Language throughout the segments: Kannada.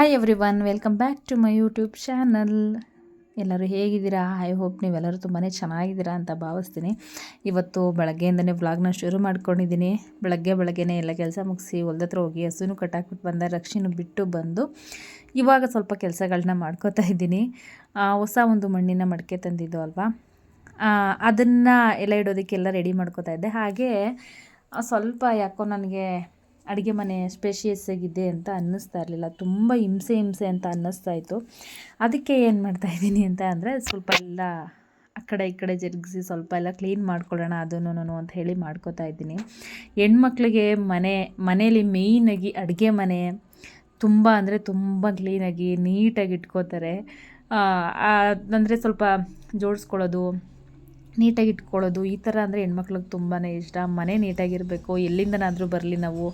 Hi everyone welcome back to my YouTube channel ಎಲ್ಲರೂ ಹೇಗಿದ್ದೀರಾ? ಐ ಹೋಪ್ ನೀವೆಲ್ಲರೂ ತುಂಬಾ ಚೆನ್ನಾಗಿದ್ದೀರಾ ಅಂತ ಭಾವಿಸ್ತೀನಿ. ಇವತ್ತು ಬೆಳಗ್ಗೆಯಿಂದನೇ ವ್ಲಾಗ್ನ ಶುರು ಮಾಡ್ಕೊಂಡಿದ್ದೀನಿ. ಬೆಳಗ್ಗೆ ಬೆಳಗ್ಗೆನೇ ಎಲ್ಲ ಕೆಲಸ ಮುಗಿಸಿ ಹೊಲ್ದತ್ರ ಹೋಗಿ ಹಸುನು ಕಟ್ಟಾಕ್ಬಿಟ್ಟು ಬಂದ, ರಕ್ಷಿನೂ ಬಿಟ್ಟು ಬಂದು ಇವಾಗ ಸ್ವಲ್ಪ ಕೆಲಸಗಳನ್ನ ಮಾಡ್ಕೋತಾ ಇದ್ದೀನಿ. ಹೊಸ ಒಂದು ಮಣ್ಣಿನ ಮಡಿಕೆ ತಂದಿದ್ದು ಅಲ್ವಾ? ಅದನ್ನು ಎಲ್ಲ ಇಡೋದಕ್ಕೆಲ್ಲ ರೆಡಿ ಮಾಡ್ಕೋತಾ ಇದ್ದೆ. ಹಾಗೆ ಸ್ವಲ್ಪ ಯಾಕೋ ನನಗೆ ಅಡುಗೆ ಮನೆ ಸ್ಪೇಷಿಯಸ್ ಆಗಿದೆ ಅಂತ ಅನ್ನಿಸ್ತಾ ಇರಲಿಲ್ಲ. ತುಂಬ ಹಿಂಸೆ ಹಿಂಸೆ ಅಂತ ಅನ್ನಿಸ್ತಾ ಇತ್ತು. ಅದಕ್ಕೆ ಏನು ಮಾಡ್ತಾ ಇದ್ದೀನಿ ಅಂತ ಅಂದರೆ ಸ್ವಲ್ಪ ಎಲ್ಲ ಆ ಕಡೆ ಈ ಕಡೆ ಜರುಗಿಸಿ ಸ್ವಲ್ಪ ಎಲ್ಲ ಕ್ಲೀನ್ ಮಾಡ್ಕೊಳ್ಳೋಣ ಅದನ್ನು ಅಂತ ಹೇಳಿ ಮಾಡ್ಕೋತಾ ಇದ್ದೀನಿ. ಹೆಣ್ಮಕ್ಳಿಗೆ ಮನೆ, ಮನೇಲಿ ಮೇಯ್ನಾಗಿ ಅಡುಗೆ ಮನೆ ತುಂಬ ಅಂದರೆ ತುಂಬ ಕ್ಲೀನಾಗಿ ನೀಟಾಗಿ ಇಟ್ಕೋತಾರೆ. ಅಂದರೆ ಸ್ವಲ್ಪ ಜೋಡಿಸ್ಕೊಳ್ಳೋದು ನೀಟಾಗಿ ಇಟ್ಕೊಳ್ಳೋದು, ಈ ಥರ ಅಂದರೆ ಹೆಣ್ಮಕ್ಳಿಗೆ ತುಂಬಾ ಇಷ್ಟ. ಮನೆ ನೀಟಾಗಿರಬೇಕು, ಎಲ್ಲಿಂದನಾದರೂ ಬರಲಿ ನಾವು.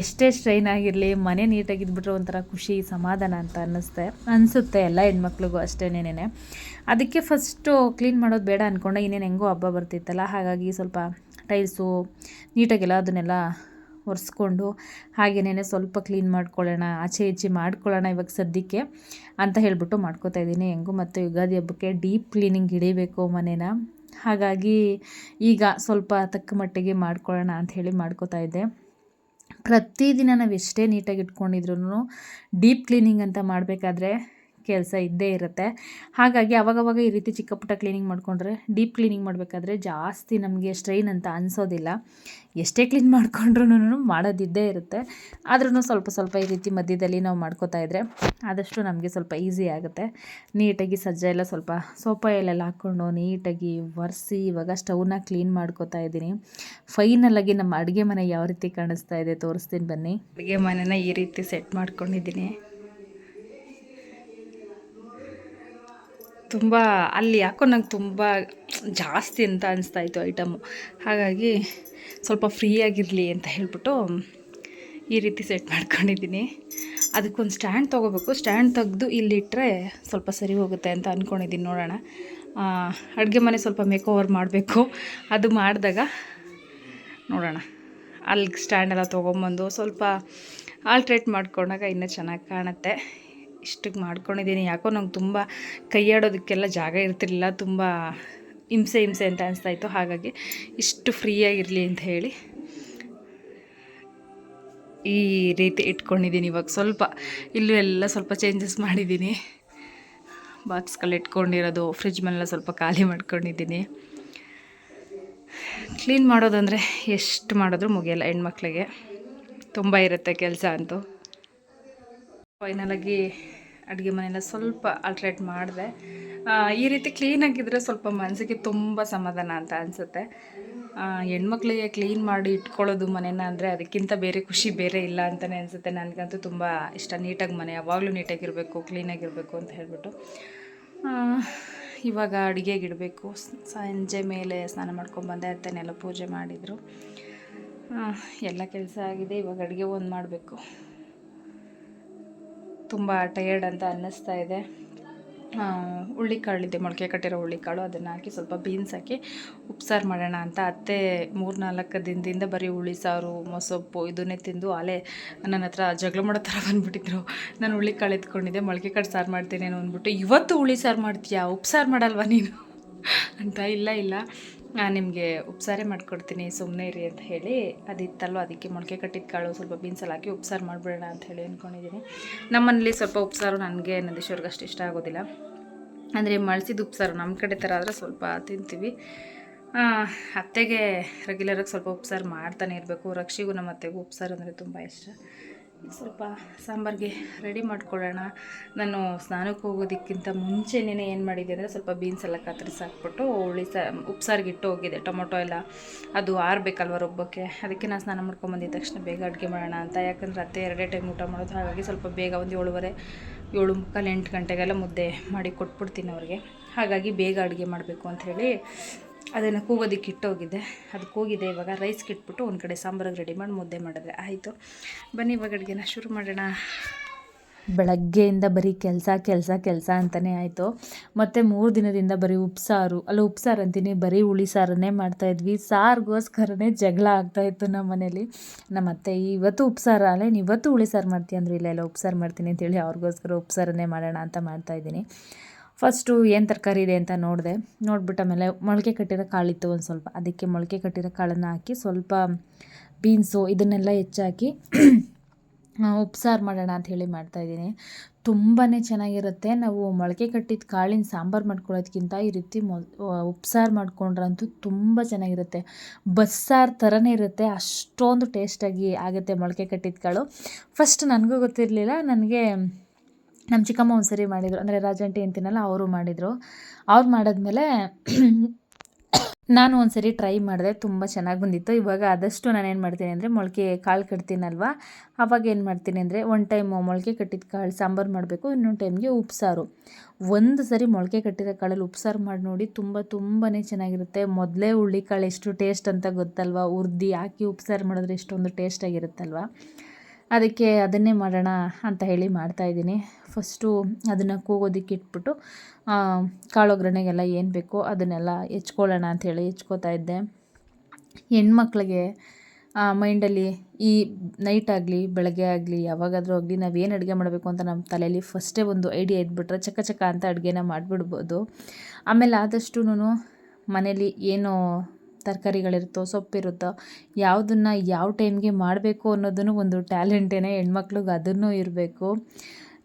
ಎಷ್ಟೇ ಸ್ಟ್ರೈನ್ ಆಗಿರಲಿ, ಮನೆ ನೀಟಾಗಿದ್ಬಿಟ್ರೆ ಒಂಥರ ಖುಷಿ, ಸಮಾಧಾನ ಅಂತ ಅನ್ನಿಸ್ತೆ. ಅನಿಸುತ್ತೆ ಎಲ್ಲ ಹೆಣ್ಮಕ್ಳಿಗೂ ಅಷ್ಟೇನೇನೇ ಅದಕ್ಕೆ ಫಸ್ಟು ಕ್ಲೀನ್ ಮಾಡೋದು ಬೇಡ ಅಂದ್ಕೊಂಡೆ ಇನ್ನೇನು ಹೆಂಗೋ ಹಬ್ಬ ಬರ್ತಿತ್ತಲ್ಲ, ಹಾಗಾಗಿ ಸ್ವಲ್ಪ ಟೈಲ್ಸು ನೀಟಾಗೆಲ್ಲ ಅದನ್ನೆಲ್ಲ ಒರೆಸ್ಕೊಂಡು ಹಾಗೇನೇ ಸ್ವಲ್ಪ ಕ್ಲೀನ್ ಮಾಡ್ಕೊಳ್ಳೋಣ, ಆಚೆ ಈಚೆ ಮಾಡ್ಕೊಳ್ಳೋಣ ಇವಾಗ ಸದ್ಯಕ್ಕೆ ಅಂತ ಹೇಳಿಬಿಟ್ಟು ಮಾಡ್ಕೋತಾ ಇದ್ದೀನಿ ಹೆಂಗೂ. ಮತ್ತು ಯುಗಾದಿ ಹಬ್ಬಕ್ಕೆ ಡೀಪ್ ಕ್ಲೀನಿಂಗ್ ಹಿಡಿಬೇಕು ಮನೇನ. ಹಾಗಾಗಿ ಈಗ ಸ್ವಲ್ಪ ತಕ್ಕ ಮಟ್ಟಿಗೆ ಮಾಡ್ಕೊಳ್ಳೋಣ ಅಂತ ಹೇಳಿ ಮಾಡ್ಕೋತಾ ಇದ್ದೆ. ಪ್ರತಿದಿನ ನಾವು ಎಷ್ಟೇ ನೀಟಾಗಿ ಇಟ್ಕೊಂಡಿದ್ರು ಡೀಪ್ ಕ್ಲೀನಿಂಗ್ ಅಂತ ಮಾಡಬೇಕಾದ್ರೆ ಕೆಲಸ ಇದ್ದೇ ಇರುತ್ತೆ. ಹಾಗಾಗಿ ಅವಾಗವಾಗ ಈ ರೀತಿ ಚಿಕ್ಕ ಪುಟ್ಟ ಕ್ಲೀನಿಂಗ್ ಮಾಡಿಕೊಂಡ್ರೆ ಡೀಪ್ ಕ್ಲೀನಿಂಗ್ ಮಾಡಬೇಕಾದ್ರೆ ಜಾಸ್ತಿ ನಮಗೆ ಸ್ಟ್ರೈನ್ ಅಂತ ಅನಿಸೋದಿಲ್ಲ. ಎಷ್ಟೇ ಕ್ಲೀನ್ ಮಾಡ್ಕೊಂಡ್ರೂ ಮಾಡೋದಿದ್ದೇ ಇರುತ್ತೆ. ಆದ್ರೂ ಸ್ವಲ್ಪ ಸ್ವಲ್ಪ ಈ ರೀತಿ ಮಧ್ಯದಲ್ಲಿ ನಾವು ಮಾಡ್ಕೋತಾ ಇದ್ದರೆ ಆದಷ್ಟು ನಮಗೆ ಸ್ವಲ್ಪ ಈಸಿ ಆಗುತ್ತೆ. ನೀಟಾಗಿ ಸಜ್ಜೆ ಎಲ್ಲ ಸ್ವಲ್ಪ ಸೋಪ ಎಲ್ಲೆಲ್ಲ ಹಾಕ್ಕೊಂಡು ನೀಟಾಗಿ ಒರೆಸಿ ಇವಾಗ ಸ್ಟವ್ನ ಕ್ಲೀನ್ ಮಾಡ್ಕೋತಾ ಇದ್ದೀನಿ. ಫೈನಲಾಗಿ ನಮ್ಮ ಅಡುಗೆ ಮನೆ ಯಾವ ರೀತಿ ಕಾಣಿಸ್ತಾ ಇದೆ ತೋರಿಸ್ತೀನಿ ಬನ್ನಿ. ಅಡುಗೆ ಮನೆನ ಈ ರೀತಿ ಸೆಟ್ ಮಾಡ್ಕೊಂಡಿದ್ದೀನಿ. ತುಂಬ, ಅಲ್ಲಿ ಯಾಕೋ ನಂಗೆ ತುಂಬ ಜಾಸ್ತಿ ಅಂತ ಅನಿಸ್ತಾ ಇತ್ತು ಐಟಮು ಹಾಗಾಗಿ ಸ್ವಲ್ಪ ಫ್ರೀಯಾಗಿರಲಿ ಅಂತ ಹೇಳ್ಬಿಟ್ಟು ಈ ರೀತಿ ಸೆಟ್ ಮಾಡ್ಕೊಂಡಿದ್ದೀನಿ. ಅದಕ್ಕೊಂದು ಸ್ಟ್ಯಾಂಡ್ ತೊಗೋಬೇಕು. ಸ್ಟ್ಯಾಂಡ್ ತೆಗೆದು ಇಲ್ಲಿಟ್ಟರೆ ಸ್ವಲ್ಪ ಸರಿ ಹೋಗುತ್ತೆ ಅಂತ ಅಂದ್ಕೊಂಡಿದ್ದೀನಿ ನೋಡೋಣ. ಅಡುಗೆ ಮನೆ ಸ್ವಲ್ಪ ಮೇಕ್ ಓವರ್ ಮಾಡಬೇಕು. ಅದು ಮಾಡಿದಾಗ ನೋಡೋಣ. ಅಲ್ಲಿ ಸ್ಟ್ಯಾಂಡ್ ಎಲ್ಲ ತೊಗೊಂಬಂದು ಸ್ವಲ್ಪ ಆಲ್ಟ್ರೇಟ್ ಮಾಡ್ಕೊಂಡಾಗ ಇನ್ನೂ ಚೆನ್ನಾಗಿ ಕಾಣುತ್ತೆ. ಇಷ್ಟಕ್ಕೆ ಮಾಡ್ಕೊಂಡಿದ್ದೀನಿ. ಯಾಕೋ ನಂಗೆ ತುಂಬ ಕೈಯಾಡೋದಕ್ಕೆಲ್ಲ ಜಾಗ ಇರ್ತಿರಲಿಲ್ಲ. ತುಂಬ ಹಿಂಸೆ ಹಿಂಸೆ ಅಂತ ಅನಿಸ್ತಾ ಇತ್ತು ಹಾಗಾಗಿ ಇಷ್ಟು ಫ್ರೀಯಾಗಿರಲಿ ಅಂತ ಹೇಳಿ ಈ ರೀತಿ ಇಟ್ಕೊಂಡಿದ್ದೀನಿ. ಇವಾಗ ಸ್ವಲ್ಪ ಇಲ್ಲೂ ಎಲ್ಲ ಸ್ವಲ್ಪ ಚೇಂಜಸ್ ಮಾಡಿದ್ದೀನಿ. ಬಾಕ್ಸ್ಗಳು ಇಟ್ಕೊಂಡಿರೋದು ಫ್ರಿಜ್ ಮೇಲೆಲ್ಲ ಸ್ವಲ್ಪ ಖಾಲಿ ಮಾಡ್ಕೊಂಡಿದ್ದೀನಿ. ಕ್ಲೀನ್ ಮಾಡೋದಂದರೆ ಎಷ್ಟು ಮಾಡಿದ್ರೂ ಮುಗಿಯಲ್ಲ ಹೆಣ್ಮಕ್ಳಿಗೆ. ತುಂಬ ಇರುತ್ತೆ ಕೆಲಸ ಅಂತೂ. ಫೈನಲಾಗಿ ಅಡುಗೆ ಮನೆಯೆಲ್ಲ ಸ್ವಲ್ಪ ಅಲ್ಟ್ರೇಟ್ ಮಾಡಿದೆ. ಈ ರೀತಿ ಕ್ಲೀನಾಗಿದ್ದರೆ ಸ್ವಲ್ಪ ಮನಸ್ಸಿಗೆ ತುಂಬ ಸಮಾಧಾನ ಅಂತ ಅನಿಸುತ್ತೆ. ಹೆಣ್ಮಕ್ಳಿಗೆ ಕ್ಲೀನ್ ಮಾಡಿ ಇಟ್ಕೊಳ್ಳೋದು ಮನೇನ ಅಂದರೆ ಅದಕ್ಕಿಂತ ಬೇರೆ ಖುಷಿ ಬೇರೆ ಇಲ್ಲ ಅಂತಲೇ ಅನಿಸುತ್ತೆ. ನನಗಂತೂ ತುಂಬ ಇಷ್ಟ. ನೀಟಾಗಿ ಮನೆ ಯಾವಾಗಲೂ ನೀಟಾಗಿರಬೇಕು ಕ್ಲೀನಾಗಿರಬೇಕು ಅಂತ ಹೇಳಿಬಿಟ್ಟು. ಇವಾಗ ಅಡುಗೆಗೆ ಇಡಬೇಕು. ಸಂಜೆ ಮೇಲೆ ಸ್ನಾನ ಮಾಡ್ಕೊಂಡ್ಬಂದೆ ಅತ್ತನೆಲ್ಲ ಪೂಜೆ ಮಾಡಿದರು. ಎಲ್ಲ ಕೆಲಸ ಆಗಿದೆ. ಇವಾಗ ಅಡುಗೆ ಒಂದು ಮಾಡಬೇಕು. ತುಂಬ ಟಯರ್ಡ್ ಅಂತ ಅನ್ನಿಸ್ತಾ ಇದೆ. ಹುಳ್ಳಿಕಾಳಿದೆ ಮೊಳಕೆ ಕಟ್ಟಿರೋ ಹುಳ್ಳಿಕಾಳು ಅದನ್ನು ಹಾಕಿ ಸ್ವಲ್ಪ ಬೀನ್ಸ್ ಹಾಕಿ ಉಪ್ಸಾರು ಮಾಡೋಣ ಅಂತ ಅತ್ತೆ ಮೂರು ನಾಲ್ಕು ದಿನದಿಂದ ಬರೀ ಹುಳಿ ಸಾರು, ಮೊಸೊಪ್ಪು ಇದನ್ನೇ ತಿಂದು ಅಲೆ ನನ್ನ ಹತ್ರ ಜಗಳ ಮಾಡೋ ಥರ ಬಂದುಬಿಟ್ಟಿದ್ರು. ನಾನು ಹುಳ್ಳಿಕಾಳು ಎತ್ಕೊಂಡಿದ್ದೆ, ಮೊಳಕೆ ಕಾಳು ಸಾರು ಮಾಡ್ತೀನಿ ಅಂದ್ಬಿಟ್ಟು, ಇವತ್ತು ಹುಳಿ ಸಾರು ಮಾಡ್ತೀಯಾ? ಉಪ್ಸಾರು ಮಾಡಲ್ವಾ ನೀನು? ಅಂತ, ಇಲ್ಲ ಇಲ್ಲ. ನಾನು ನಿಮಗೆ ಉಪ್ಸಾರೆ ಮಾಡಿಕೊಡ್ತೀನಿ ಸುಮ್ಮನೆ ಇರಿ ಅಂತ ಹೇಳಿ ಅದಿತ್ತಲ್ವ? ಅದಕ್ಕೆ ಮೊಳಕೆ ಕಟ್ಟಿದ ಕಾಳು ಸ್ವಲ್ಪ ಬೀನ್ಸಲ್ಲಿ ಹಾಕಿ ಉಪ್ಸಾರು ಮಾಡಿಬಿಡೋಣ ಅಂತ ಹೇಳಿ ಅಂದ್ಕೊಂಡಿದ್ದೀನಿ ನಮ್ಮನೇಲಿ ಸ್ವಲ್ಪ ಉಪ್ಸಾರು ನನಗೆ ನಂದೀಶ್ವರ್ಗೆ ಅಷ್ಟು ಇಷ್ಟ ಆಗೋದಿಲ್ಲ. ಅಂದರೆ ಮಳ್ಸಿದ ಉಪ್ಸಾರು ನಮ್ಮ ಕಡೆ ಥರ ಆದರೆ ಸ್ವಲ್ಪ ತಿಂತೀವಿ. ಅತ್ತೆಗೆ ರೆಗ್ಯುಲರಾಗಿ ಸ್ವಲ್ಪ ಉಪ್ಸಾರು ಮಾಡ್ತಾನೆ ಇರಬೇಕು. ರಕ್ಷಿಗೂ ನಮ್ಮ ಅತ್ತೆಗೂ ಉಪ್ಸಾರು ಅಂದರೆ ತುಂಬ ಇಷ್ಟ. ಸ್ವಲ್ಪ ಸಾಂಬಾರಿಗೆ ರೆಡಿ ಮಾಡ್ಕೊಳ್ಳೋಣ. ನಾನು ಸ್ನಾನಕ್ಕೆ ಹೋಗೋದಕ್ಕಿಂತ ಮುಂಚೆನೇ ಏನು ಮಾಡಿದ್ದೆ ಅಂದರೆ ಸ್ವಲ್ಪ ಬೀನ್ಸ್ ಎಲ್ಲ ಕತ್ತರಿಸಿ ಹಾಕ್ಬಿಟ್ಟು ಹುಳಿ ಸಾ, ಉಪ್ಸಾರಿಗೆ ಇಟ್ಟು ಹೋಗಿದ್ದೆ. ಟೊಮೊಟೊ ಎಲ್ಲ ಅದು ಆರಬೇಕಲ್ವ ರುಬ್ಬಕ್ಕೆ. ಅದಕ್ಕೆ ನಾನು ಸ್ನಾನ ಮಾಡ್ಕೊಂಬಂದಿದ್ದ ತಕ್ಷಣ ಬೇಗ ಅಡುಗೆ ಮಾಡೋಣ ಅಂತ. ಯಾಕಂದರೆ ಅತ್ತೆ ಎರಡೇ ಟೈಮ್ ಊಟ ಮಾಡೋದು. ಹಾಗಾಗಿ ಸ್ವಲ್ಪ ಬೇಗ ಒಂದು ಏಳುವರೆ, ಏಳು ಮುಕ್ಕಾಲು ಎಂಟು ಗಂಟೆಗೆಲ್ಲ ಮುದ್ದೆ ಮಾಡಿ ಕೊಟ್ಬಿಡ್ತೀನಿ ಅವ್ರಿಗೆ. ಹಾಗಾಗಿ ಬೇಗ ಅಡುಗೆ ಮಾಡಬೇಕು ಅಂಥೇಳಿ ಅದನ್ನು ಕೂಗೋದಕ್ಕೆ ಇಟ್ಟೋಗಿದ್ದೆ. ಅದು ಕೂಗಿದೆ ಇವಾಗ ರೈಸ್ ಕಿಟ್ಬಿಟ್ಟು ಒಂದು ಕಡೆ ಸಾಂಬಾರಿಗೆ ರೆಡಿ ಮಾಡಿ ಮುದ್ದೆ ಮಾಡಿದ್ರೆ ಆಯಿತು. ಬನ್ನಿ ಇವಾಗ ಅಡುಗೆನ ಶುರು ಮಾಡೋಣ. ಬೆಳಗ್ಗೆಯಿಂದ ಬರೀ ಕೆಲಸ ಕೆಲಸ ಕೆಲಸ ಅಂತಲೇ ಆಯಿತು. ಮತ್ತು ಮೂರು ದಿನದಿಂದ ಬರೀ ಉಪ್ಸಾರು. ಅಲ್ಲ, ಉಪ್ಸಾರು ಅಂತೀನಿ. ಬರೀ ಹುಳಿ ಸಾರನ್ನೇ ಮಾಡ್ತಾಯಿದ್ವಿ ಸಾರಿಗೋಸ್ಕರನೇ ಜಗಳ ಆಗ್ತಾಯಿತ್ತು ನಮ್ಮ ಮನೇಲಿ. ನಮ್ಮ ಅತ್ತೆ, ಇವತ್ತು ಉಪ್ಸಾರು ಅಲ್ಲೇ? ಇವತ್ತು ಹುಳಿ ಸಾರು ಮಾಡ್ತೀಯ? ಅಂದ್ರೆ, ಇಲ್ಲ ಇಲ್ಲ, ಉಪ್ಸಾರು ಮಾಡ್ತೀನಿ ಅಂತೇಳಿ, ಅವ್ರಿಗೋಸ್ಕರ ಉಪ್ಸಾರನ್ನೇ ಮಾಡೋಣ ಅಂತ ಮಾಡ್ತಾಯಿದ್ದೀನಿ ಫಸ್ಟು ಏನು ತರಕಾರಿ ಇದೆ ಅಂತ ನೋಡಿದೆ. ನೋಡ್ಬಿಟ್ಟು ಆಮೇಲೆ ಮೊಳಕೆ ಕಟ್ಟಿರೋ ಕಾಳಿತ್ತು ಒಂದು ಸ್ವಲ್ಪ. ಅದಕ್ಕೆ ಮೊಳಕೆ ಕಟ್ಟಿರೋ ಕಾಳನ್ನು ಹಾಕಿ ಸ್ವಲ್ಪ ಬೀನ್ಸು ಇದನ್ನೆಲ್ಲ ಹೆಚ್ಚಾಕಿ ಉಪ್ಸಾರು ಮಾಡೋಣ ಅಂತ ಹೇಳಿ ಮಾಡ್ತಾಯಿದ್ದೀನಿ ತುಂಬಾ ಚೆನ್ನಾಗಿರುತ್ತೆ. ನಾವು ಮೊಳಕೆ ಕಟ್ಟಿದ ಕಾಳಿನ ಸಾಂಬಾರು ಮಾಡ್ಕೊಳ್ಳೋದಕ್ಕಿಂತ ಈ ರೀತಿ ಮೊ ಉಪ್ಸಾರು ಮಾಡ್ಕೊಂಡ್ರಂತೂ ತುಂಬ ಚೆನ್ನಾಗಿರುತ್ತೆ. ಬಸ್ಸಾರು ಥರನೇ ಇರುತ್ತೆ. ಅಷ್ಟೊಂದು ಟೇಸ್ಟಾಗಿ ಆಗುತ್ತೆ ಮೊಳಕೆ ಕಟ್ಟಿದ ಕಾಳು. ಫಸ್ಟ್ ನನಗೂ ಗೊತ್ತಿರಲಿಲ್ಲ. ನನಗೆ ನಮ್ಮ ಚಿಕ್ಕಮ್ಮ ಒಂದು ಸರಿ ಮಾಡಿದರು. ಅಂದರೆ ರಾಜಂಟಿ ಅಂತೀನಲ್ಲ, ಅವರು ಮಾಡಿದರು. ಅವ್ರು ಮಾಡಿದ್ಮೇಲೆ ನಾನು ಒಂದು ಸರಿ ಟ್ರೈ ಮಾಡಿದೆ, ತುಂಬ ಚೆನ್ನಾಗಿ ಬಂದಿತ್ತು. ಇವಾಗ ಆದಷ್ಟು ನಾನೇನು ಮಾಡ್ತೀನಿ ಅಂದರೆ, ಮೊಳಕೆ ಕಾಳು ಕಟ್ತೀನಲ್ವ? ಅವಾಗ ಏನು ಮಾಡ್ತೀನಿ ಅಂದರೆ ಒನ್ ಟೈಮು ಮೊಳಕೆ ಕಟ್ಟಿದ ಕಾಳು ಸಾಂಬಾರು ಮಾಡಬೇಕು, ಇನ್ನೊಂದು ಟೈಮ್ಗೆ ಉಪ್ಸಾರು. ಒಂದು ಸರಿ ಮೊಳಕೆ ಕಟ್ಟಿದ ಕಾಳಲ್ಲಿ ಉಪ್ಸಾರು ಮಾಡಿ ನೋಡಿ, ತುಂಬ ತುಂಬಾ ಚೆನ್ನಾಗಿರುತ್ತೆ. ಮೊದಲೇ ಕಾಳು ಎಷ್ಟು ಟೇಸ್ಟ್ ಅಂತ ಗೊತ್ತಲ್ವ? ಉರ್ದಿ ಹಾಕಿ ಉಪ್ಸಾರು ಮಾಡಿದ್ರೆ ಎಷ್ಟೊಂದು ಟೇಸ್ಟಾಗಿರುತ್ತಲ್ವ ಅದಕ್ಕೆ ಅದನ್ನೇ ಮಾಡೋಣ ಅಂತ ಹೇಳಿ ಮಾಡ್ತಾಯಿದ್ದೀನಿ ಫಸ್ಟು ಅದನ್ನು ಕೂಗೋದಕ್ಕೆ ಇಟ್ಬಿಟ್ಟು ಕಾಳು ಒಗ್ಗರಣೆಗೆಲ್ಲ ಏನು ಬೇಕೋ ಅದನ್ನೆಲ್ಲ ಹೆಚ್ಕೊಳ್ಳೋಣ ಅಂಥೇಳಿ ಹೆಚ್ಕೋತಾ ಇದ್ದೆ. ಹೆಣ್ಮಕ್ಳಿಗೆ ಮೈಂಡಲ್ಲಿ ಈ ನೈಟ್ ಆಗಲಿ, ಬೆಳಗ್ಗೆ ಆಗಲಿ, ಯಾವಾಗಾದರೂ ಆಗಲಿ ನಾವು ಏನು ಅಡುಗೆ ಮಾಡಬೇಕು ಅಂತ ನಮ್ಮ ತಲೆಯಲ್ಲಿ ಫಸ್ಟೇ ಒಂದು ಐಡಿಯಾ ಇದ್ಬಿಟ್ರೆ ಚಕ್ಕ ಚಕ್ಕ ಅಂತ ಅಡುಗೆನ ಮಾಡಿಬಿಡ್ಬೋದು. ಆಮೇಲೆ ಆದಷ್ಟು ಮನೇಲಿ ಏನು ತರಕಾರಿಗಳಿರುತ್ತೋ, ಸೊಪ್ಪಿರುತ್ತೋ, ಯಾವುದನ್ನು ಯಾವ ಟೈಮ್ಗೆ ಮಾಡಬೇಕು ಅನ್ನೋದನ್ನು ಒಂದು ಟ್ಯಾಲೆಂಟೇನೆ ಹೆಣ್ಮಕ್ಳಿಗೆ ಅದನ್ನು ಇರಬೇಕು.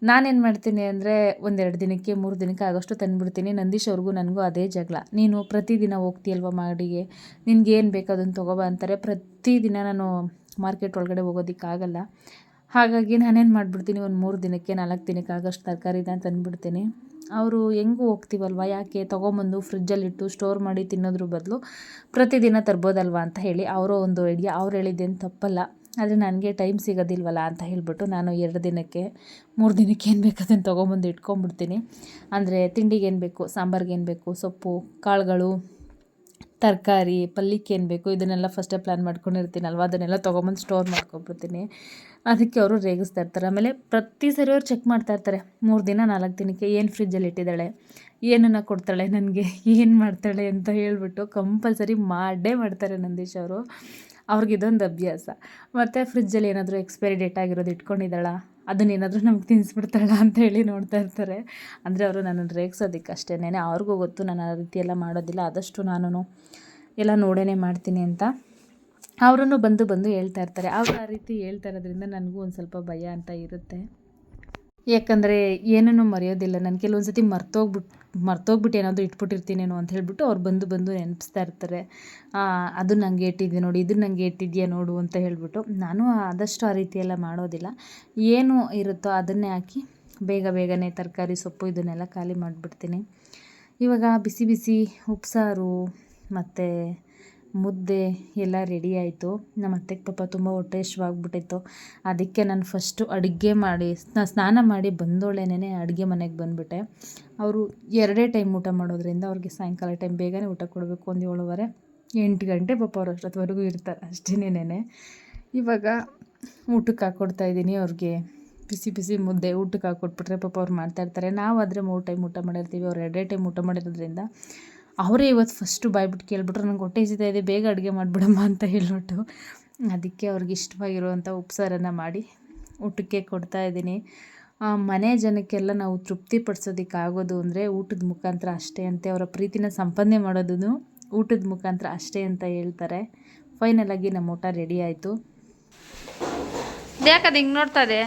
ನಾನೇನು ಮಾಡ್ತೀನಿ ಅಂದರೆ ಒಂದೆರಡು ದಿನಕ್ಕೆ, ಮೂರು ದಿನಕ್ಕೆ ಆಗೋಷ್ಟು ತಂದುಬಿಡ್ತೀನಿ. ನಂದೀಶ್ ಅವ್ರಿಗೂ ನನಗೂ ಅದೇ ಜಗಳ. ನೀನು ಪ್ರತಿದಿನ ಹೋಗ್ತೀಯಲ್ವ ಮಾಡಿಗೆ? ನಿನಗೇನು ಬೇಕು ಅದನ್ನು ತೊಗೊಬ ಅಂತಾರೆ. ಪ್ರತಿದಿನ ನಾನು ಮಾರ್ಕೆಟ್ ಒಳಗಡೆ ಹೋಗೋದಕ್ಕಾಗಲ್ಲ. ಹಾಗಾಗಿ ನಾನೇನು ಮಾಡಿಬಿಡ್ತೀನಿ, ಒಂದು ಮೂರು ದಿನಕ್ಕೆ, ನಾಲ್ಕು ದಿನಕ್ಕೆ ಆಗೋಷ್ಟು ತರಕಾರಿನ ತಂದುಬಿಡ್ತೀನಿ. ಅವರು ಹೆಂಗೂ ಹೋಗ್ತೀವಲ್ವ? ಯಾಕೆ? ತೊಗೊಂಬಂದು ಫ್ರಿಜ್ಜಲ್ಲಿಟ್ಟು ಸ್ಟೋರ್ ಮಾಡಿ ತಿನ್ನೋದ್ರ ಬದಲು ಪ್ರತಿದಿನ ತರ್ಬೋದಲ್ವ ಅಂತ ಹೇಳಿ ಅವರೋ ಒಂದು ಐಡಿಯಾ ಅವ್ರು ಹೇಳಿದ್ದೇನು ತಪ್ಪಲ್ಲ. ಆದರೆ ನನಗೆ ಟೈಮ್ ಸಿಗೋದಿಲ್ವಲ್ಲ ಅಂತ ಹೇಳಿಬಿಟ್ಟು ನಾನು ಎರಡು ದಿನಕ್ಕೆ, ಮೂರು ದಿನಕ್ಕೆ ಏನು ಬೇಕು ಅದನ್ನು ತೊಗೊಂಬಂದು ಇಟ್ಕೊಂಡ್ಬಿಡ್ತೀನಿ ಅಂದರೆ ತಿಂಡಿಗೆ ಏನು ಬೇಕು? ಸಾಂಬಾರ್ಗೆ ಏನು ಬೇಕು? ಸೊಪ್ಪು, ಕಾಳುಗಳು, ತರಕಾರಿ ಪಲ್ಯಕ್ಕೆ ಏನು ಬೇಕು? ಇದನ್ನೆಲ್ಲ ಫಸ್ಟೇ ಪ್ಲ್ಯಾನ್ ಮಾಡ್ಕೊಂಡಿರ್ತೀನಲ್ವ? ಅದನ್ನೆಲ್ಲ ತೊಗೊಂಬಂದು ಸ್ಟೋರ್ ಮಾಡ್ಕೊಬಿಡ್ತೀನಿ. ಅದಕ್ಕೆ ಅವರು ರೇಗಿಸ್ತಾ ಇರ್ತಾರೆ. ಆಮೇಲೆ ಪ್ರತಿ ಸರಿ ಅವ್ರು ಚೆಕ್ ಮಾಡ್ತಾ ಇರ್ತಾರೆ. ಮೂರು ದಿನ ನಾಲ್ಕು ದಿನಕ್ಕೆ ಏನು ಫ್ರಿಜ್ಜಲ್ಲಿ ಇಟ್ಟಿದ್ದಾಳೆ, ಏನನ್ನು ಕೊಡ್ತಾಳೆ ನನಗೆ, ಏನು ಮಾಡ್ತಾಳೆ ಅಂತ ಹೇಳ್ಬಿಟ್ಟು ಕಂಪಲ್ಸರಿ ಮಾಡೇ ಮಾಡ್ತಾರೆ ನಂದೀಶ್ ಅವರು. ಅವ್ರಿಗೆ ಇದೊಂದು ಅಭ್ಯಾಸ. ಮತ್ತು ಫ್ರಿಜ್ಜಲ್ಲಿ ಏನಾದರೂ ಎಕ್ಸ್ಪೈರಿ ಡೇಟ್ ಆಗಿರೋದು ಇಟ್ಕೊಂಡಿದ್ದಾಳ ಅದನ್ನೇನಾದರೂ ನಮ್ಗೆ ತಿನ್ನಿಸ್ಬಿಡ್ತಾಳ ಅಂತ ಹೇಳಿ ನೋಡ್ತಾ ಇರ್ತಾರೆ. ಅಂದರೆ ಅವರು ನನ್ನನ್ನು ರೇಗಿಸೋದಕ್ಕೆ ಅಷ್ಟೇನೆ ಅವ್ರಿಗೂ ಗೊತ್ತು ನಾನು ಆ ರೀತಿ ಎಲ್ಲ ಮಾಡೋದಿಲ್ಲ, ಆದಷ್ಟು ನಾನು ಎಲ್ಲ ನೋಡೇ ಮಾಡ್ತೀನಿ ಅಂತ. ಅವರೂ ಬಂದು ಬಂದು ಹೇಳ್ತಾ ಇರ್ತಾರೆ. ಅವ್ರು ಆ ರೀತಿ ಹೇಳ್ತಾ ಇರೋದ್ರಿಂದ ನನಗೂ ಒಂದು ಸ್ವಲ್ಪ ಭಯ ಅಂತ ಇರುತ್ತೆ. ಯಾಕಂದರೆ ಏನನ್ನೂ ಮರೆಯೋದಿಲ್ಲ. ನಾನು ಕೆಲವೊಂದು ಸತಿ ಮರ್ತೋಗ್ಬಿಟ್ಟು ಮರ್ತೋಗ್ಬಿಟ್ಟು ಏನಾದರೂ ಇಟ್ಬಿಟ್ಟಿರ್ತೀನೇನೋ ಅಂತ ಹೇಳ್ಬಿಟ್ಟು ಅವ್ರು ಬಂದು ಬಂದು ನೆನಪಿಸ್ತಾ ಇರ್ತಾರೆ. ಅದು ನನಗೆ ಇಟ್ಟಿದ್ದೆ ನೋಡಿ, ಇದು ನನಗೆ ಇಟ್ಟಿದ್ಯಾ ನೋಡು ಅಂತ ಹೇಳ್ಬಿಟ್ಟು ನಾನು ಆದಷ್ಟು ಆ ರೀತಿಯೆಲ್ಲ ಮಾಡೋದಿಲ್ಲ. ಏನು ಇರುತ್ತೋ ಅದನ್ನೇ ಹಾಕಿ ಬೇಗ ಬೇಗನೆ ತರಕಾರಿ, ಸೊಪ್ಪು ಇದನ್ನೆಲ್ಲ ಖಾಲಿ ಮಾಡಿಬಿಡ್ತೀನಿ. ಇವಾಗ ಬಿಸಿ ಬಿಸಿ ಉಪ್ಸಾರು, ಮತ್ತು ಮುದ್ದೆ ಎಲ್ಲ ರೆಡಿ ಆಯಿತು. ನಮ್ಮ ಅತ್ತೆಗೆ ಪಾಪ ತುಂಬ ಹೊಟ್ಟೆ ಅದಕ್ಕೆ ನಾನು ಫಸ್ಟು ಅಡುಗೆ ಮಾಡಿ ಸ್ನಾನ ಮಾಡಿ ಬಂದೋಳೆನೇ ಅಡುಗೆ ಮನೆಗೆ ಬಂದುಬಿಟ್ಟೆ. ಅವರು ಎರಡೇ ಟೈಮ್ ಊಟ ಮಾಡೋದ್ರಿಂದ ಅವ್ರಿಗೆ ಸಾಯಂಕಾಲ ಟೈಮ್ ಬೇಗನೆ ಊಟ ಕೊಡಬೇಕು ಒಂದು ಏಳುವರೆ, ಎಂಟು ಗಂಟೆ ಪಾಪ ಅವ್ರು ಅಷ್ಟೊತ್ತವರೆಗೂ ಇರ್ತಾರೆ ಅಷ್ಟೇನೇನೆ. ಇವಾಗ ಊಟಕ್ಕೆ ಹಾಕ್ಕೊಡ್ತಾಯಿದ್ದೀನಿ ಅವ್ರಿಗೆ. ಬಿಸಿ ಬಿಸಿ ಮುದ್ದೆ ಊಟಕ್ಕೆ ಹಾಕ್ಕೊಟ್ಬಿಟ್ರೆ ಪಾಪ ಅವ್ರು ಮಾಡ್ತಾಯಿರ್ತಾರೆ ನಾವು ಮೂರು ಟೈಮ್ ಊಟ ಮಾಡಿರ್ತೀವಿ. ಅವ್ರು ಎರಡೇ ಟೈಮ್ ಊಟ ಮಾಡಿರೋದ್ರಿಂದ ಅವರೇ ಇವತ್ತು ಫಸ್ಟು ಬಾಯ್ಬಿಟ್ಟು ಕೇಳ್ಬಿಟ್ರು ನಂಗೆ ಹೊಟ್ಟೆ ಹಸಿತಾ ಇದೆ ಬೇಗ ಅಡುಗೆ ಮಾಡಿಬಿಡಮ್ಮ ಅಂತ ಹೇಳ್ಬಿಟ್ಟು ಅದಕ್ಕೆ ಅವ್ರಿಗೆ ಇಷ್ಟವಾಗಿರುವಂಥ ಉಪ್ಸಾರನ್ನು ಮಾಡಿ ಊಟಕ್ಕೆ ಕೊಡ್ತಾ ಇದ್ದೀನಿ. ಮನೆ ಜನಕ್ಕೆಲ್ಲ ನಾವು ತೃಪ್ತಿ ಪಡಿಸೋದಕ್ಕಾಗೋದು ಅಂದರೆ ಊಟದ ಮುಖಾಂತರ ಅಷ್ಟೇ ಅಂತೆ. ಅವರ ಪ್ರೀತಿನ ಸಂಪಾದನೆ ಮಾಡೋದು ಊಟದ ಮುಖಾಂತರ ಅಷ್ಟೇ ಅಂತ ಹೇಳ್ತಾರೆ. ಫೈನಲಾಗಿ ನಮ್ಮ ಊಟ ರೆಡಿ ಆಯಿತು. ಯಾಕದು ಹಿಂಗೆ ನೋಡ್ತಾ ಇದೆ?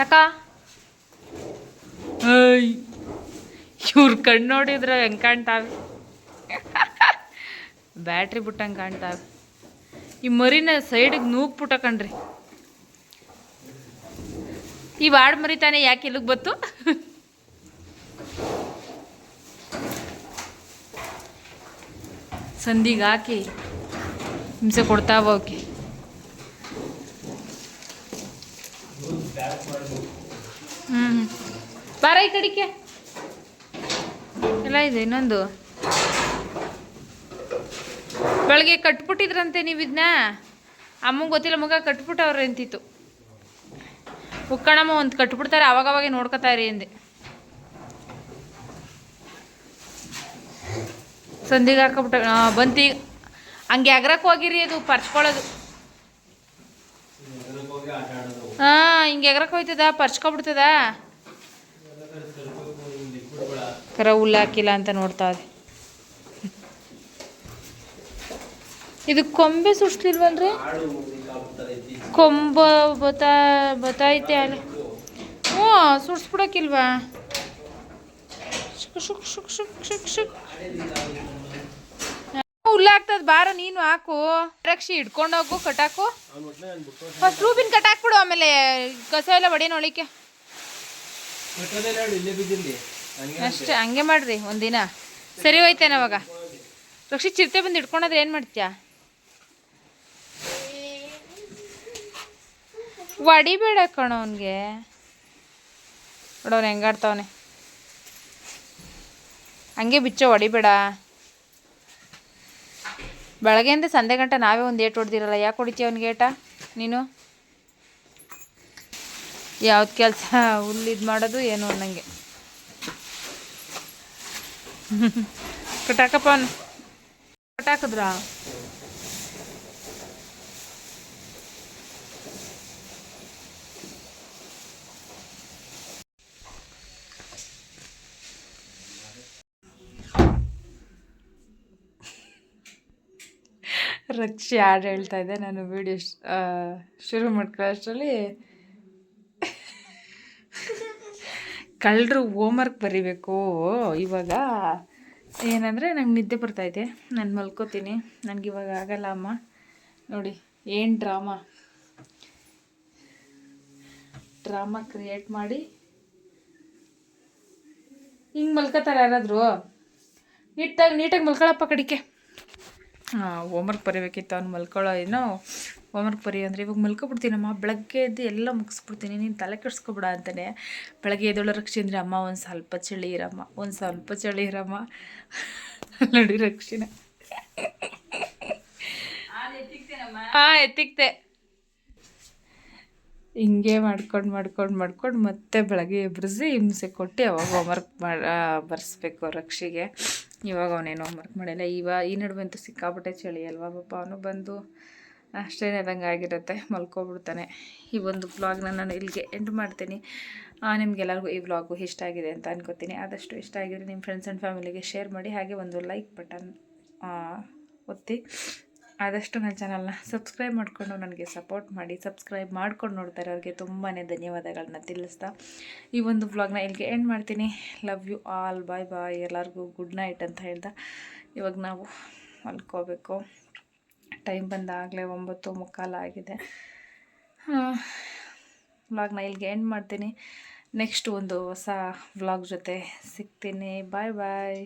ಯಾಕ? ಇವ್ರ ಕಣ್ಣು ನೋಡಿದ್ರೆ ಹೆಂಗೆ ಕಾಣ್ತಾವೆ? ಬ್ಯಾಟ್ರಿ ಬಿಟ್ಟಂಗೆ ಕಾಣ್ತಾವೆ. ಈ ಮರಿನ ಸೈಡಿಗೆ ನೂಕ್ ಕಣ್ರಿ. ಈ ವಾಡ್ ಮರಿ ತಾನೇ ಯಾಕೆ ಇಲ್ಲಿಗೆ ಬತ್ತು ಸಂದಿಗೆ ಹಾಕಿ, ಹಿಂಸೆ ಕೊಡ್ತಾವ ಓಕೆ ಹ್ಞೂ ಬಾರ ಈ ಕಡಿಕೆ. ಎಲ್ಲ ಇದೆ ಇನ್ನೊಂದು. ಬೆಳಗ್ಗೆ ಕಟ್ಬಿಟ್ಟಿದ್ರಂತೆ ನೀವು ಇದನ್ನ ಅಮ್ಮಂಗೆ ಗೊತ್ತಿಲ್ಲ ಮಗ ಕಟ್ಬಿಟ್ಟವ್ರೆ ಅಂತಿತ್ತು. ಉಕ್ಕಣಮ್ಮ ಒಂದು ಕಟ್ಬಿಡ್ತಾರೆ ಅವಾಗ ಅವಾಗೆ ಎಂದೆ ಸಂದಿಗೆ ಹಾಕೊಬಿಟ್ಟ ಬಂತಿ ಹಂಗೆ ಎಗ್ರಕ್ಕೆ ಹೋಗಿರಿ ಅದು ಪರ್ಚ್ಕೊಳ್ಳೋದು. ಹಾಂ ಹಿಂಗೆ ಎಗ್ರಕ್ಕೆ ಹೋಯ್ತದ ಪರ್ಚ್ಕೊಬಿಡ್ತದ? ಕರ ಹುಲ್ಲು ಹಾಕಿಲ್ಲ ಅಂತ ನೋಡ್ತಾ ಇದೆ. ಇದು ಕೊಂಬೆ ಸುಡ್ಸ್ಲಿಲ್ವಲ್ರಿ ಕೊಂಬ ಬತಾ ಬತ್ತೈತೆ ಅಲ್ಲಿ. ಹ್ಞೂ ಸುಡ್ಸ್ಬಿಡಕ್ಕಿಲ್ವಾ ಶುಕ್ ಶುಕ್ ಶುಕ್ ಶುಕ್ ಶುಕ್ ಶುಕ್. ಬಾರ, ನೀನು ಹಾಕು. ರಕ್ಷಿ ಹಿಡ್ಕೊಂಡೋಗು ಕಟಾಕು ಫಸ್ಟ್ ರೂಬಿನ್ ಕಟಾಕ್ಬಿಡು ಆಮೇಲೆ ಕಸ ಎಲ್ಲ ಬಡಿನ ಒಳಿಕೆ ಅಷ್ಟೇ ಹಂಗೆ ಮಾಡ್ರಿ ಒಂದಿನ. ಸರಿ ಹೋಯ್ತೇನ ಅವಾಗ? ರಕ್ಷಿ ಚಿರತೆ ಬಂದು ಹಿಡ್ಕೊಂಡಾದ್ರೆ ಏನು ಮಾಡ್ತೀಯಾ? ಹೊಡಿಬೇಡ ಕಣ ಅವನಿಗೆ. ನೋಡೋನು ಹೆಂಗಾಡ್ತಾವನೆ. ಹಂಗೆ ಬಿಚ್ಚೋ ಹೊಡಿಬೇಡ ಬೆಳಗ್ಗೆಯಿಂದ ಸಂಜೆ ಗಂಟೆ ನಾವೇ ಒಂದು ಏಟ್ ಹೊಡೆದಿರಲ್ಲ ಯಾಕೆ ಹೊಡಿತೀಯ ಅವ್ನಿಗೆ ಏಟ? ನೀನು? ಯಾವ್ದು ಕೆಲಸ? ಹುಲ್ಲು ಇದು ಮಾಡೋದು ಏನು ಅನ್ನಂಗೆ. ಕಟಾಕಪ್ಪ ಕಟಾಕದ್ರ? ರಕ್ಷಿ ಹಾಡು ಹೇಳ್ತಾ ಇದ್ದೆ. ನಾನು ವಿಡಿಯೋ ಶುರು ಮಾಡ್ಕೊಳ್ಳೋ ಅಷ್ಟರಲ್ಲಿ. ಕಳ್ಳರು ಹೋಮ್ವರ್ಕ್ ಬರೀಬೇಕು. ಇವಾಗ ಏನಂದರೆ ನಂಗೆ ನಿದ್ದೆ ಬರ್ತೈತೆ ನಾನು ಮಲ್ಕೋತೀನಿ. ನನಗೆ ಇವಾಗ ಆಗಲ್ಲ ಅಮ್ಮ. ನೋಡಿ, ಏನು ಡ್ರಾಮಾ ಡ್ರಾಮಾ ಕ್ರಿಯೇಟ್ ಮಾಡಿ ಹಿಂಗೆ ಮಲ್ಕೋತಾರೆ ಯಾರಾದರೂ? ನೀಟಾಗಿ ನೀಟಾಗಿ ಮಲ್ಕೊಳಪ್ಪ ಕಡಿಕೆ ಹೋಮ್ವರ್ಕ್ ಬರೀಬೇಕಿತ್ತು ಅವ್ನು ಮಲ್ಕೊಳ್ಳೋ ಏನೋ. ಹೋಮ್ವರ್ಕ್ ಬರೀ ಅಂದರೆ ಇವಾಗ ಮಲ್ಕೊಬಿಡ್ತೀನಮ್ಮ ಬೆಳಗ್ಗೆ ಎದ್ದು ಎಲ್ಲ ಮುಗಿಸ್ಬಿಡ್ತೀನಿ. ನೀನು ತಲೆ ಕೆಡ್ಸ್ಕೊಬಿಡ ಅಂತಾನೆ. ಬೆಳಗ್ಗೆ ಎದ್ದೊಳ ರಕ್ಷಿ ಅಂದರೆ ಅಮ್ಮ, ಒಂದು ಸ್ವಲ್ಪ ಚಳಿ ಇರಮ್ಮ. ಒಂದು ಸ್ವಲ್ಪ ಚಳಿ ಇರಮ್ಮ. ನಡಿ ರಕ್ಷಿನ ಹಾಂ, ಎತ್ತಿಕ್ತೆ. ಹಿಂಗೆ ಮಾಡ್ಕೊಂಡು ಮಾಡ್ಕೊಂಡು ಮಾಡ್ಕೊಂಡು ಮತ್ತೆ ಬೆಳಗ್ಗೆ ಎಬ್ರಿಸಿ ಹಿಂಸೆ ಕೊಟ್ಟು ಅವಾಗ ಹೋಮ್ವರ್ಕ್ ಮಾಡಿ ಬರೆಸ್ಬೇಕು ರಕ್ಷಿಗೆ. ಇವಾಗ ಅವನೇನು ಹೋಮ್ವರ್ಕ್ ಮಾಡಿಲ್ಲ. ಇವಾಗ ಈ ನಡುವೆ ಅಂತೂ ಸಿಕ್ಕಾಪಟ್ಟೆ ಚಳಿ ಅಲ್ವಾ? ಪಾಪ ಅವನು ಬಂದು ಅಷ್ಟೇ ಆಗಿರುತ್ತೆ, ಮಲ್ಕೊಬಿಡ್ತಾನೆ. ಈ ಒಂದು ವ್ಲಾಗ್ನ ನಾನು ಇಲ್ಲಿಗೆ ಎಂಡ್ ಮಾಡ್ತೀನಿ. ನಿಮಗೆಲ್ಲರಿಗೂ ಈ ವ್ಲಾಗು ಇಷ್ಟ ಆಗಿದೆ ಅಂತ ಅನ್ಕೋತೀನಿ. ಆದಷ್ಟು ಇಷ್ಟ ಆಗಿದ್ರೆ ನಿಮ್ಮ ಫ್ರೆಂಡ್ಸ್ ಆ್ಯಂಡ್ ಫ್ಯಾಮಿಲಿಗೆ ಶೇರ್ ಮಾಡಿ, ಹಾಗೆ ಒಂದು ಲೈಕ್ ಬಟನ್ ಒತ್ತಿ. ಆದಷ್ಟು ನನ್ನ ಚಾನಲ್ನ ಸಬ್ಸ್ಕ್ರೈಬ್ ಮಾಡಿಕೊಂಡು ನನಗೆ ಸಪೋರ್ಟ್ ಮಾಡಿ, ಸಬ್ಸ್ಕ್ರೈಬ್ ಮಾಡ್ಕೊಂಡು ನೋಡ್ತಾ ಇರೋರಿಗೆ ತುಂಬಾ ಧನ್ಯವಾದಗಳನ್ನ ತಿಳಿಸ್ತಾ ಈ ಒಂದು ವ್ಲಾಗ್ನ ಇಲ್ಲಿಗೆ ಎಂಡ್ ಮಾಡ್ತೀನಿ. Love you all bye bye ಎಲ್ಲರಿಗೂ ಗುಡ್ ನೈಟ್ ಅಂತ ಹೇಳ್ದೆ ಇವಾಗ ನಾವು ಮಲ್ಕೋಬೇಕು. ಟೈಮ್ ಬಂದಾಗಲೇ ಒಂಬತ್ತು ಮುಕ್ಕಾಲು ಆಗಿದೆ. ವ್ಲಾಗ್ನ ಇಲ್ಲಿಗೆ ಎಂಡ್ ಮಾಡ್ತೀನಿ. ನೆಕ್ಸ್ಟ್ ಒಂದು ಹೊಸ ವ್ಲಾಗ್ ಜೊತೆ ಸಿಗ್ತೀನಿ. ಬಾಯ್ ಬಾಯ್